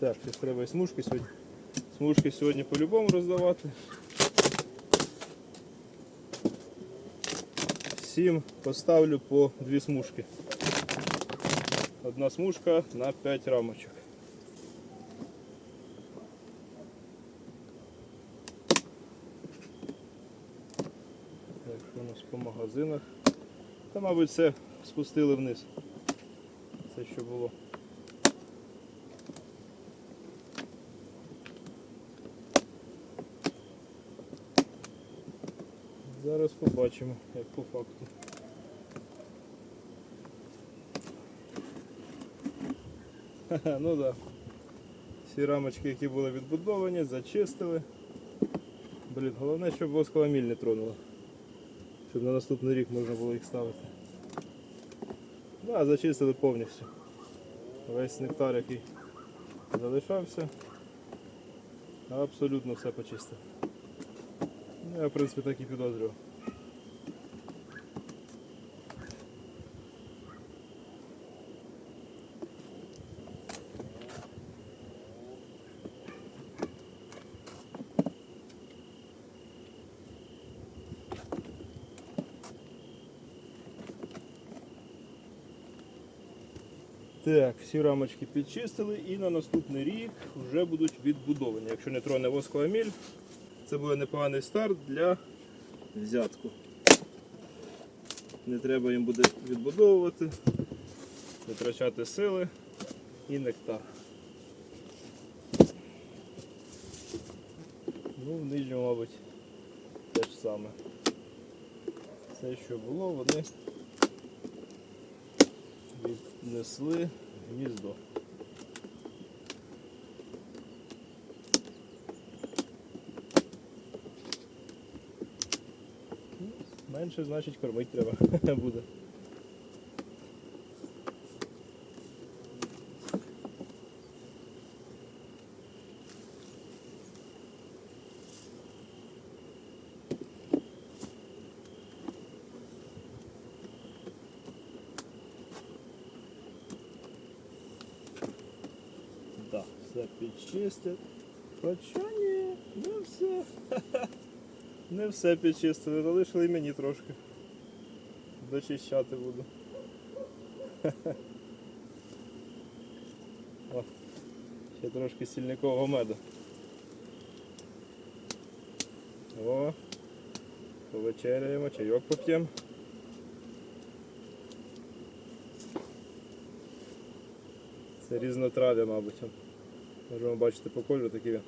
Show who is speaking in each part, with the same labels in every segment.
Speaker 1: Так, зараз треба і смужки сьогодні. Смужки сьогодні по-любому роздавати. Всім поставлю по дві смужки. Одна смужка на 5 рамочок. Так, що у нас по магазинах? Та, мабуть, все спустили вниз. Це що було. Зараз побачимо, як по факту. Ха-ха, ну. Да. Всі рамочки, які були відбудовані, зачистили. Блін, головне, щоб воскова міль не тронула. Щоб на наступний рік можна було їх ставити. Да, зачистили повністю. Весь нектар, який залишався. Абсолютно все почистив. Я в принципі так і підозрював. Так, всі рамочки підчистили і на наступний рік вже будуть відбудовані. Якщо не троне воскова міль, це буде непоганий старт для взятку. Не треба їм буде відбудовувати, витрачати сили і нектар. Ну, в нижньому, мабуть, те ж саме. Все, що було, вони віднесли гніздо. Менше, значить, кормити треба буде. Да, все підчистять. Хоча. Не все підчистили, залишили і мені трошки. Дочищати буду. О, ще трошки сільникового меду. О, повечеряємо, чайок поп'ємо. Це різнотрав'я, мабуть. Можемо бачити по кольору такий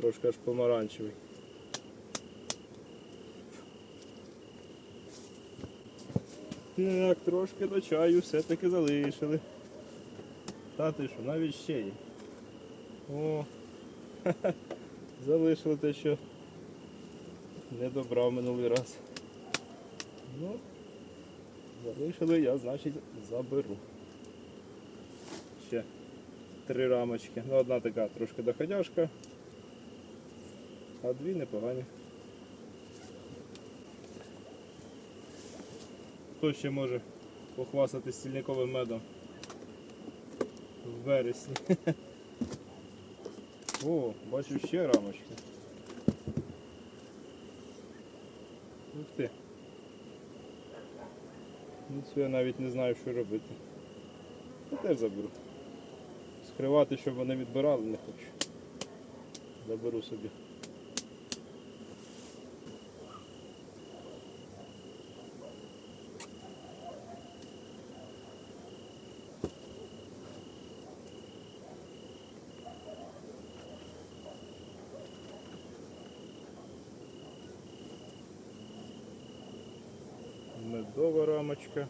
Speaker 1: трошки аж помаранчевий. Так, трошки до чаю все-таки залишили. Та ти що, навіть ще є. О, залишили те, що не добрав минулий раз. Ну, залишили, я, значить, заберу. Ще три рамочки. Ну, одна така трошки доходяшка, а дві непогані. Хто ще може похвастатись стільниковим медом в вересні? О, бачу ще рамочки. Ух ти. Ну це я навіть не знаю, що робити. Я теж заберу. Скривати, щоб вони відбирали, не хочу. Заберу собі. Медова рамочка.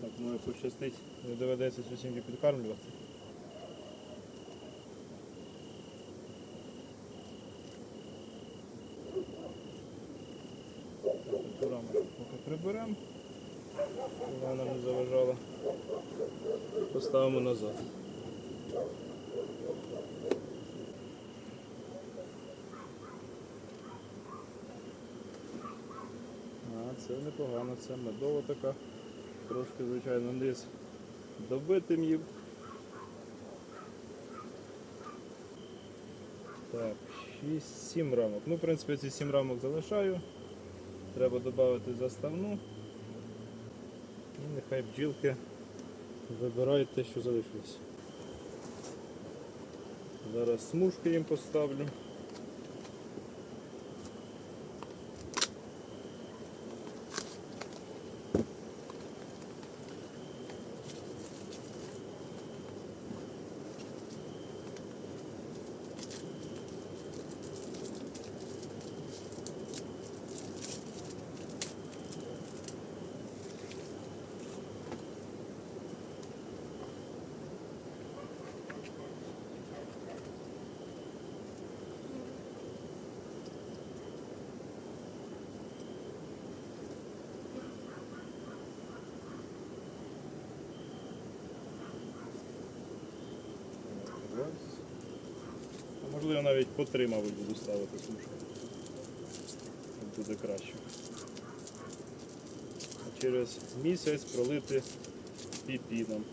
Speaker 1: Так, може пощастить, не доведеться сім'ю підкармлювати. Цю рамочку поки приберемо, вона нам не заважала. Поставимо назад. А це непогано, це медова така. Трошки, звичайно, низ добитим їм. Так, 6-7 рамок. Ну, в принципі, ці 7 рамок залишаю. Треба додати заставну. І нехай бджілки вибирають те, що залишилось. Зараз смужки їм поставлю. Раз. Можливо навіть по три, буду ставити сушку. Буде краще. А через місяць пролити піпіном.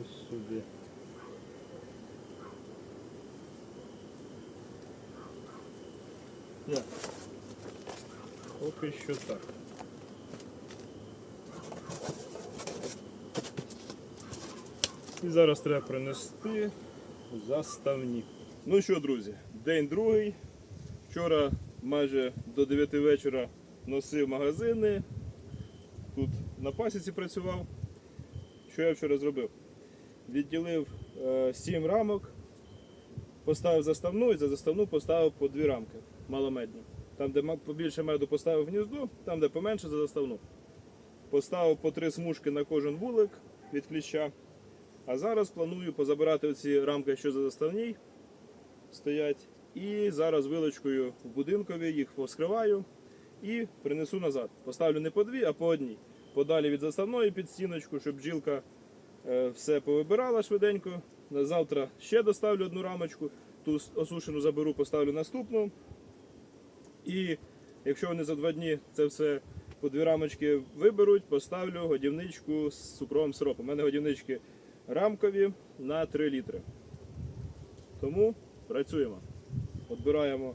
Speaker 1: Ось сюди. Так. Поки що так. І зараз треба принести заставні. Ну що, друзі, день другий. Вчора майже до 9 вечора носив магазини. Тут на пасіці працював. Що я вчора зробив? Відділив е, 7 рамок, поставив заставну і за заставну поставив по 2 рамки маломедні. Там, де побільше меду поставив гнізду, там, де поменше за заставну. Поставив по 3 смужки на кожен вулик від кліща. А зараз планую позабирати оці рамки, що за заставній стоять. І зараз вилочкою в будинкові їх поскриваю і принесу назад. Поставлю не по дві, а по одній. Подалі від заставної під стіночку, щоб бджілка е, все повибирала швиденько. Завтра ще доставлю одну рамочку, ту осушену заберу, поставлю наступну. І якщо вони за два дні це все по дві рамочки виберуть, поставлю годівничку з цукровим сиропом. У мене годівнички рамкові на 3 літри. Тому працюємо. Отбираємо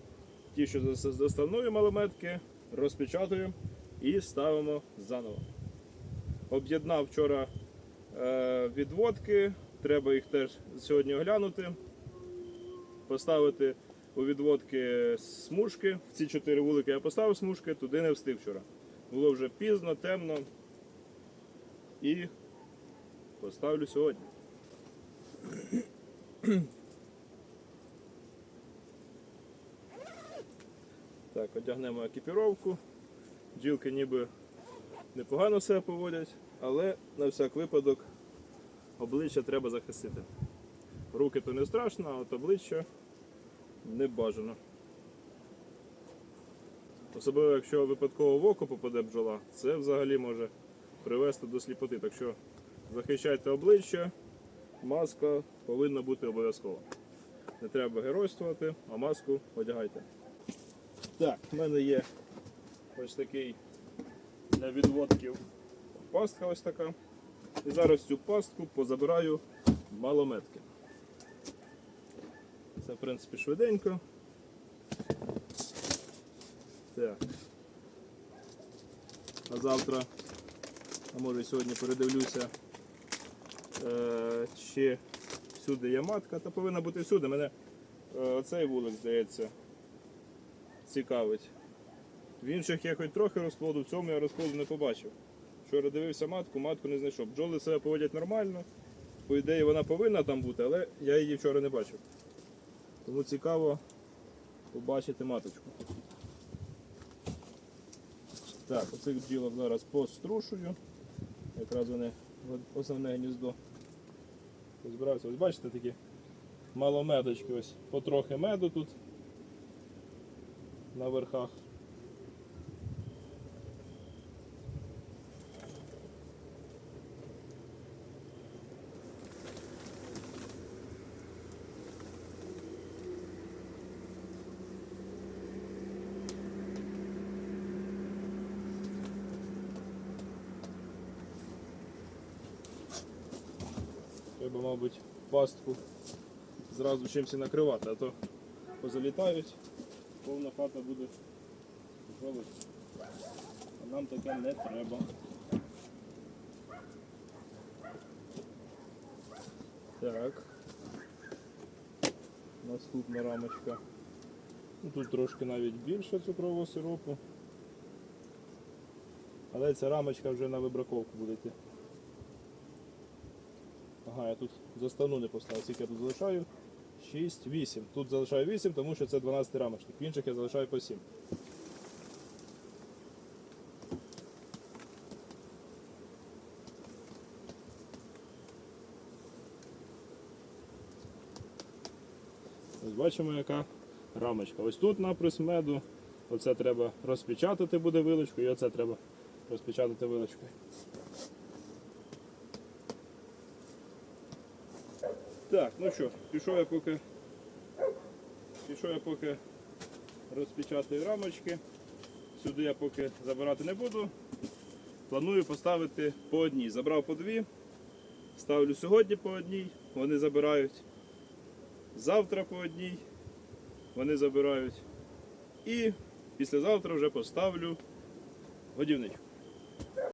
Speaker 1: ті, що за заставної малометки, розпечатуємо і ставимо заново. Об'єднав вчора е, відводки, треба їх теж сьогодні оглянути, поставити у відводки смужки. В ці чотири вулики я поставив смужки, туди не встиг вчора. Було вже пізно, темно. І поставлю сьогодні. Так, одягнемо екіпіровку. Бджілки ніби непогано себе поводять, але на всяк випадок обличчя треба захистити. Руки то не страшно, а от обличчя не бажано. Особливо, якщо випадково в око попаде бджола, це взагалі може привести до сліпоти. Так що захищайте обличчя, маска повинна бути обов'язково. Не треба геройствувати, а маску одягайте. Так, в мене є ось такий для відводків пастка ось така. І зараз цю пастку позабираю малометки. Це в принципі швиденько. Так. А завтра, а може сьогодні передивлюся, е, чи всюди є матка, та повинна бути всюди. Мене е, оцей вулик, здається, цікавить. В інших я хоч трохи розплоду, в цьому я розплоду не побачив. Вчора дивився матку, матку не знайшов. Бджоли себе поводять нормально. По ідеї вона повинна там бути, але я її вчора не бачив. Тому цікаво побачити маточку. Так, оцих бджілок зараз пострушую. Якраз вони основне гніздо збирався. Ось бачите такі мало маломедочки, ось потрохи меду тут на верхах. Треба, мабуть, пастку зразу чимось накривати, а то позалітають, повна хата буде виходить. А нам таке не треба. Так. Наступна рамочка. Ну, тут трошки навіть більше цукрового сиропу. Але ця рамочка вже на вибраковку буде йти. Ага, я тут заставну не поставив, скільки я тут залишаю. 6, 8. Тут залишаю 8, тому що це 12 рамочник. В інших я залишаю по 7. Ось бачимо, яка рамочка. Ось тут наприс меду. Оце треба розпечатати буде вилочкою, і оце треба розпечатати вилочкою. Так, ну що, пішов я поки. Пішов я поки розпечатаю рамочки. Сюди я поки забирати не буду. Планую поставити по одній. Забрав по дві. Ставлю сьогодні по одній, вони забирають. Завтра по одній. Вони забирають. І післязавтра вже поставлю годівничку.